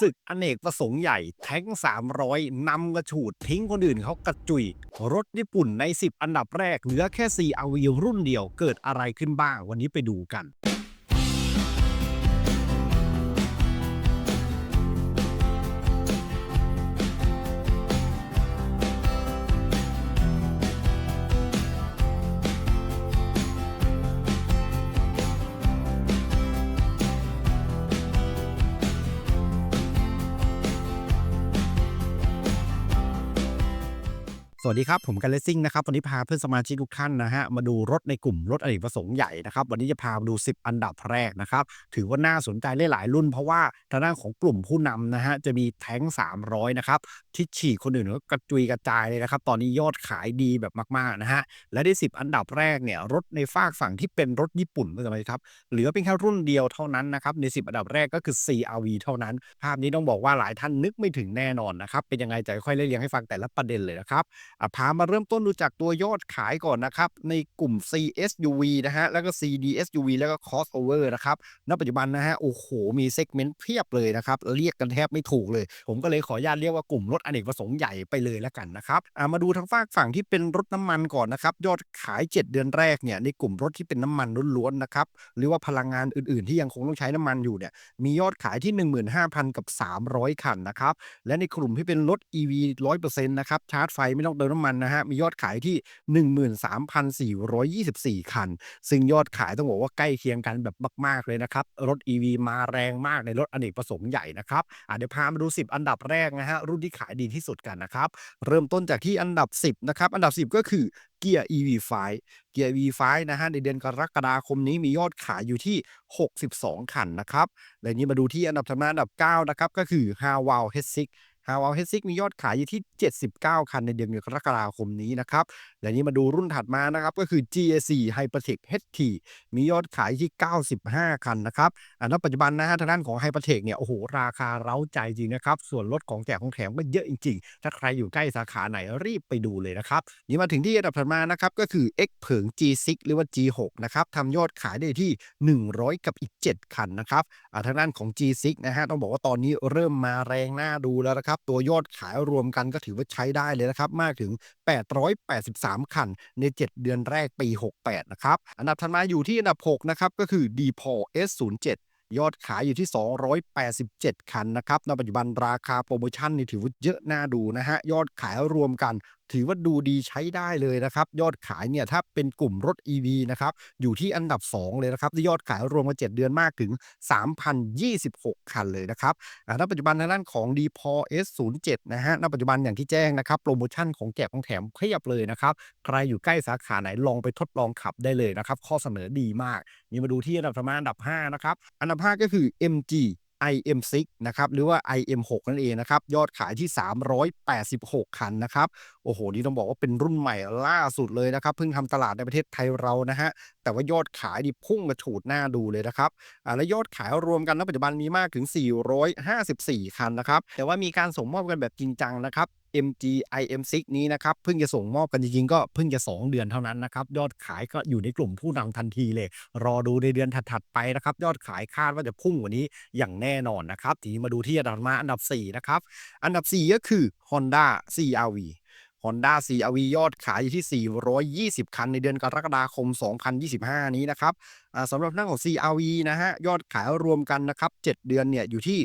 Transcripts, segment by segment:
ศึกอเนกประสงค์ใหญ่แท้ง 300 นำกระฉูดทิ้งคนอื่นเขากระจุย รถญี่ปุ่นใน 10 อันดับแรกเหลือแค่ CRV รุ่นเดียวเกิดอะไรขึ้นบ้าง วันนี้ไปดูกัน วัสดีครับ ผมกันเลสซิ่งนะครับ วันนี้พาเพื่อนสมาชิกทุกท่านนะฮะมาดูรถในกลุ่มรถอเนกประสงค์ใหญ่นะครับ วันนี้จะพามาดู 10 อันดับแรกนะครับ ถือว่าน่าสนใจหลายรุ่น เพราะว่าทางด้านของกลุ่มผู้นำนะฮะจะมีแท้ง 300 นะครับ ที่ฉีกคนอื่นก็กระจุยกระจายเลยนะครับ ตอนนี้ยอดขายดีแบบมากๆนะฮะและได้ 10 อันดับแรกเนี่ยรถในฝากฝั่งที่เป็นรถญี่ปุ่นเพื่อนสมาชิกครับเหลือเป็นแค่รุ่นเดียวเท่านั้นนะครับใน 10 อันดับแรกก็คือ CRV เท่านั้น ภาพนี้ต้องบอกว่าหลายท่านนึกไม่ถึงแน่นอนนะครับเป็นยังไงจะค่อยๆไล่เรียงให้ฟังแต่ละประเด็นเลยนะครับพามาเริ่มต้นดูจากตัวยอดขายก่อนนะครับ ในกลุ่ม CSUV นะฮะ แล้วก็ CDSUV แล้วก็ Crossover นะครับ ณ ปัจจุบันนะฮะ โอ้โห มีเซกเมนต์เพียบเลยนะครับ เรียกกันแทบไม่ถูกเลย ผมก็เลยขออนุญาตเรียกว่ากลุ่มรถอเนกประสงค์ใหญ่ไปเลยแล้วกันนะครับอะมาดูทางฝากฝั่งที่เป็นรถน้ำมันก่อนนะครับ ยอดขาย 7 เดือนแรกเนี่ยในกลุ่มรถที่เป็นน้ำมันล้วนๆนะครับ หรือว่าพลังงานอื่นๆ ที่ยังคงต้องใช้น้ำมันอยู่เนี่ย มียอดขายที่ 15,000 กับ 300 คันนะครับ และในกลุ่มที่เป็นรถ EV 100%นะครับ ชาร์จไฟไม่ต้องเติมน้ำมันนะฮะมียอดขายที่ 13,424 คัน ซึ่งยอดขายต้องบอกว่าใกล้เคียงกันแบบมาก ๆ เลยนะครับ รถ EV มาแรงมากในรถอเนกประสงค์ใหญ่นะครับเดี๋ยวพามาดู 10 อันดับแรกนะฮะรุ่นที่ขายดีที่สุดกันนะครับเริ่มต้นจากที่อันดับ 10นะครับอันดับ 10 ก็คือเกียร์ EV5 เกียร์ EV5 นะฮะในเดือนกรกฎาคมนี้มียอดขายอยู่ที่ 62 คันนะครับและนี้มาดูที่อันดับถัดมาอันดับ 9 นะครับก็คือ h a w a l H6 เอาเฮดซิกมียอดขายอยู่ที่ 79 คันในเดือนกรกฎาคมนี้นะครับ และนี้มาดูรุ่นถัดมานะครับ ก็คือ GAC Hypertech HT มียอดขายที่ 95 คันนะครับอันนั้นปัจจุบันนะฮะทางด้านของ Hypertech เนี่ยโอ้โหราคาเร้าใจจริงนะครับ ส่วนลดของแจกของแถมก็เยอะจริง ๆ ถ้าใครอยู่ใกล้สาขาไหนรีบไปดูเลยนะครับนี่มาถึงที่อันดับถัดมานะครับก็คือ X เผิง G6 หรือว่า G6 นะครับทำยอดขายได้ที่ 100 กับอีก 7 คันนะครับอ่าทางด้านของ G6 นะฮะต้องบอกว่าตอนนี้เริ่มมาแรงหน่าดูแล้วนะครับตัวยอดขายรวมกันก็ถือว่าใช้ได้เลยนะครับมากถึง 883คันใน 7 เดือนแรกปี 68 นะครับ อันดับถัดมาอยู่ที่อันดับ 6 นะครับ ก็คือ d p o S07 ยอดขายอยู่ที่ 287 คันนะครับ ในปัจจุบันราคาโปรโมชั่นนี่ถือว่าเยอะน่าดูนะฮะ ยอดขายรวมกัน ถือว่าดูดีใช้ได้เลยนะครับ ยอดขายเนี่ยถ้าเป็นกลุ่มรถ EV นะครับอยู่ที่อันดับ 2 เลยนะครับที่ยอดขายรวมกัน7เดือนมากถึง 3,026 คันเลยนะครับอ่าณปัจจุบันทางด้านของ d p o S07 นะฮะณปัจจุบันอย่างที่แจ้งนะครับโปรโมชั่นของแจกของแถมเพียบเลยนะครับ ใครอยู่ใกล้สาขาไหนลองไปทดลองขับได้เลยนะครับ ข้อเสนอดีมาก นี่มาดูที่อันดับถัดมาอันดับ 5 นะครับ อันดับ 5 ก็คือ MG IM6 นะครับหรือว่า IM6 นั่นเองนะครับยอดขายที่ 386 คันนะครับโอ้โหนี่ต้องบอกว่าเป็นรุ่นใหม่ล่าสุดเลยนะครับเพิ่งทำตลาดในประเทศไทยเรานะฮะแต่ว่ายอดขายดิพุ่งกระฉูดหน้าดูเลยนะครับและยอดขายรวมกันณปัจจุบันมีมากถึง 454 คันนะครับแต่ว่ามีการส่งมอบกันแบบจริงจังนะครับ MG IM6 นี้นะครับเพิ่งจะส่งมอบกันจริงๆก็เพิ่งจะ 2 เดือนเท่านั้นนะครับยอดขายก็อยู่ในกลุ่มผู้นำทันทีเลย รอดูในเดือนถัดๆไปนะครับยอดขายคาดว่าจะพุ่งกว่านี้อย่างแน่นอนนะครับทีนี้มาดูที่อันดับมาอันดับ4นะครับอันดับ 4 ก็คือ Honda CRV Honda CRV ยอดขายอยู่ที่ 420 คันในเดือนกรกฎาคม 2025 นี้นะครับสำหรับหน้าของ CRV นะฮะยอดขายรวมกันนะครับ 7 เดือนเนี่ยอยู่ที่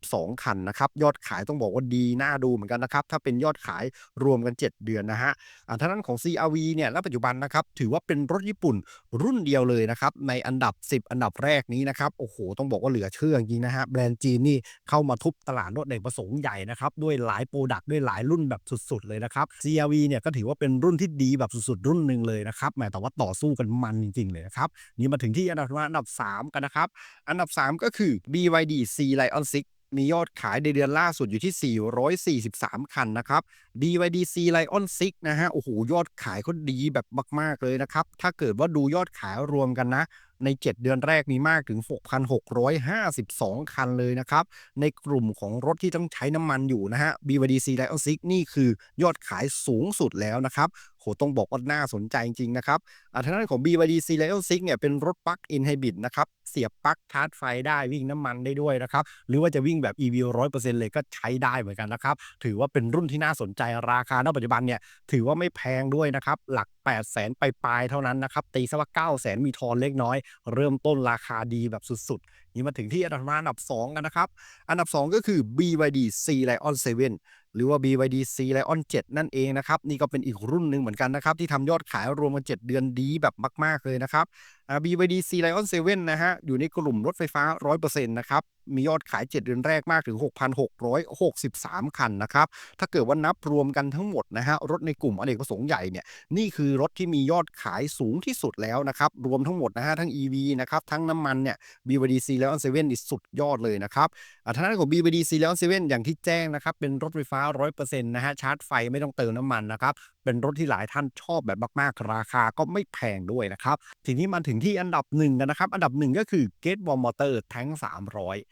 3,342 คันนะครับ ยอดขายต้องบอกว่าดีน่าดูเหมือนกันนะครับ ถ้าเป็นยอดขายรวมกัน 7 เดือนนะฮะอ่าทางด้านของ CRV เนี่ยณปัจจุบันนะครับ ถือว่าเป็นรถญี่ปุ่นรุ่นเดียวเลยนะครับ ในอันดับ 10 อันดับแรกนี้นะครับ โอ้โห ต้องบอกว่าเหลือเชื่อจริงนะฮะแบรนด์จีนนี่เข้ามาทุบตลาดรถเด็กประสงค์ใหญ่นะครับด้วยหลายโปรดักต์ด้วยหลายายรุ่นแบบสุด ๆ เลยนะครับ CRV เนี่ยก็ถือว่าเป็นรุ่นที่ดีแบบสุด ๆ รุ่นหนึ่งเลยนะครับแหมแต่ว่าต่อสู้กันมันจริง ๆ เลยนะครับ นี่มาถึงที่อันดับถัดมาอันดับ 3 กันนะครับ อันดับ 3 ก็คือ BYD C Lion 6มียอดขายในเดือนล่าสุดอยู่ที่ 443 คันนะครับ BYD C Lion 6 นะฮะ โอ้โห ยอดขายเขาดีแบบมาก ๆ เลยนะครับ ถ้าเกิดว่าดูยอดขายรวมกันนะ ใน 7 เดือนแรกมีมากถึง 6,652 คันเลยนะครับ ในกลุ่มของรถที่ต้องใช้น้ำมันอยู่นะฮะ BYD C Lion 6นี่คือยอดขายสูงสุดแล้วนะครับ โหต้องบอกว่าน่าสนใจจริงๆนะครับอ่าทางด้านของ BYD Serial 6เนี่ยเป็นรถปลั๊กอินไฮบริดนะครับ เสียบปลั๊กชาร์จไฟได้วิ่งน้ำมันได้ด้วยนะครับ หรือว่าจะวิ่งแบบ EV 100%เลยก็ใช้ได้เหมือนกันนะครับ ถือว่าเป็นรุ่นที่น่าสนใจราคาณปัจจุบันเนี่ยถือว่าไม่แพงด้วยนะครับ หลัก 8 0 0 0 0 0ปลายๆเท่านั้นนะครับตีซะว่า 9 0 0 0 0 0มีทอนเล็กน้อย เริ่มต้นราคาดีแบบสุดๆนี่มาถึงที่อันดับอันดับ2กันนะครับอันดับ 2 ก็คือ BYD C Lion 7 หรือว่า BYD C Lion 7 นั่นเองนะครับ นี่ก็เป็นอีกรุ่นหนึ่งเหมือนกันนะครับ ที่ทำยอดขายรวมกัน7เดือนดีแบบมาก ๆ เลยนะครับ BYD C Lion 7 นะฮะ อยู่ในกลุ่มรถไฟฟ้า 100%นะครับมียอดขาย 7 เดือนแรกมากถึง 6,663 คันนะครับ ถ้าเกิดว่านับรวมกันทั้งหมดนะฮะ รถในกลุ่มอเนกประสงค์ใหญ่เนี่ย นี่คือรถที่มียอดขายสูงที่สุดแล้วนะครับ รวมทั้งหมดนะฮะ ทั้ง EV นะครับ ทั้งน้ำมันเนี่ย BYDC แล้วอันเซเว่นนี่สุดยอดเลยนะครับทางด้านของ BYDC แล้วอันเซเว่นอย่างที่แจ้งนะครับ เป็นรถไฟฟ้า 100%นะฮะ ชาร์จไฟไม่ต้องเติมน้ำมันนะครับ เป็นรถที่หลายท่านชอบแบบมากๆ ราคาก็ไม่แพงด้วยนะครับ ทีนี้มาถึงที่อันดับหนึ่งกันนะครับ อันดับหนึ่งก็คือ Gateway Motor Tank 300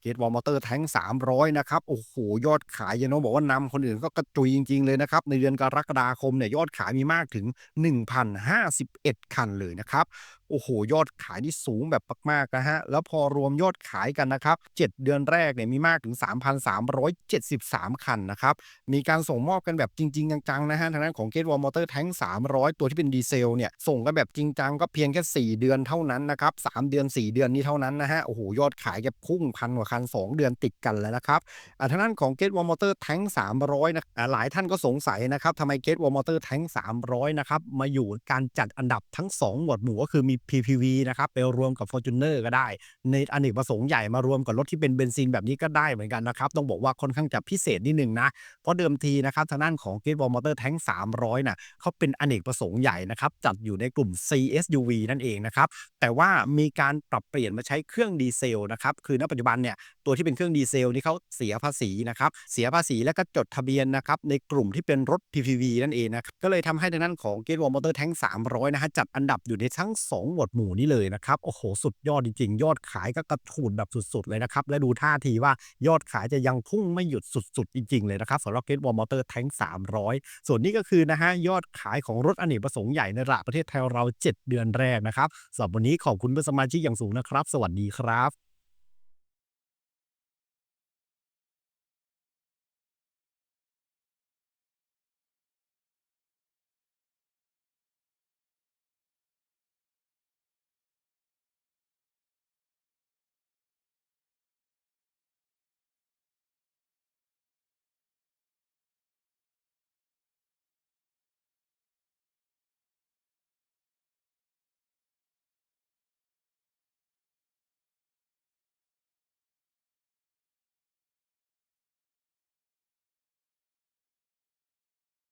เกตวอลมอเตอร์แท้ง300 นะครับ โอ้โห ยอดขายยานโนบอกว่านำคนอื่นก็กระจุยจริง ๆ เลยนะครับ ในเดือนกรกฎาคมเนี่ยยอดขายมีมากถึง 1,051 คันเลยนะครับ โอ้โห ยอดขายที่สูงแบบมากๆนะฮะ แล้วพอรวมยอดขายกันนะครับ 7 เดือนแรกเนี่ยมีมากถึง 3,373 คันนะครับ มีการส่งมอบกันแบบจริง ๆ จังๆนะฮะทางด้านของเกตวอลมอเตอร์แท้ง300 ตัวที่เป็นดีเซลเนี่ยส่งกันแบบจริงจังก็เพียงแค่ 4 เดือนเท่านั้นนะครับ 3 เดือน 4 เดือนนี้เท่านั้นนะฮะ โอ้โห ยอดขายแกพุ่งพันกว่าคัน 2 เดือนติดกันแล้วนะครับอ่าทางด้านของ g a t e w a l Motor Tank 300นะหลายท่านก็สงสัยนะครับทำไม g a t e w a l Motor Tank 300นะครับมาอยู่การจัดอันดับทั้ง 2 หมวดหมู่ก็คือมี PPV นะครับไปรวมกับ Fortuner ก็ได้ ในอเนกประสงค์ใหญ่มารวมกับรถที่เป็นเบนซินแบบนี้ก็ได้เหมือนกันนะครับต้องบอกว่าค่อนข้างจะพิเศษนิดนึงนะเพราะเดิมทีนะครับทางด้านของ g a t e w a l Motor Tank 300น่ะเขาเป็นอเนกประสงค์ใหญ่นะครับจัดอยู่ในกลุ่ม CSUV นั่นเองนะครับแต่ว่ามีการปรับเปลี่ยนมาใช้เครื่องดีเซลนะครับคือณปัจจุบันเนี่ยตัวที่เป็นเครื่องดีเซลนี่เขาเสียภาษีนะครับเสียภาษีแล้วก็จดทะเบียนนะครับในกลุ่มที่เป็นรถ PPV นั่นเองนะก็เลยทำให้ทางด้านของ g a t e w a l Motor Tank 300นะฮะจัดอันดับอยู่ในทั้ง 2 หมวดหมู่นี้เลยนะครับโอ้โหสุดยอดจริงๆ ยอดขายก็กระฉูดแบบสุดๆเลยนะครับและดูท่าทีว่ายอดขายจะยังพุ่งไม่หยุดสุดๆจริงๆเลยนะครับสำหรับ g a t e w a l Motor Tank 300 ส่วนนี้ก็คือนะฮะยอดขายของรถอเนกประสงค์ใหญ่ในระดับประเทศไทยเรา 7 เดือนแรกนะครับสำหรับวันนี้ขอบคุณเพื่อนสมาชิกอย่างสูงนะครับ สวัสดีครับ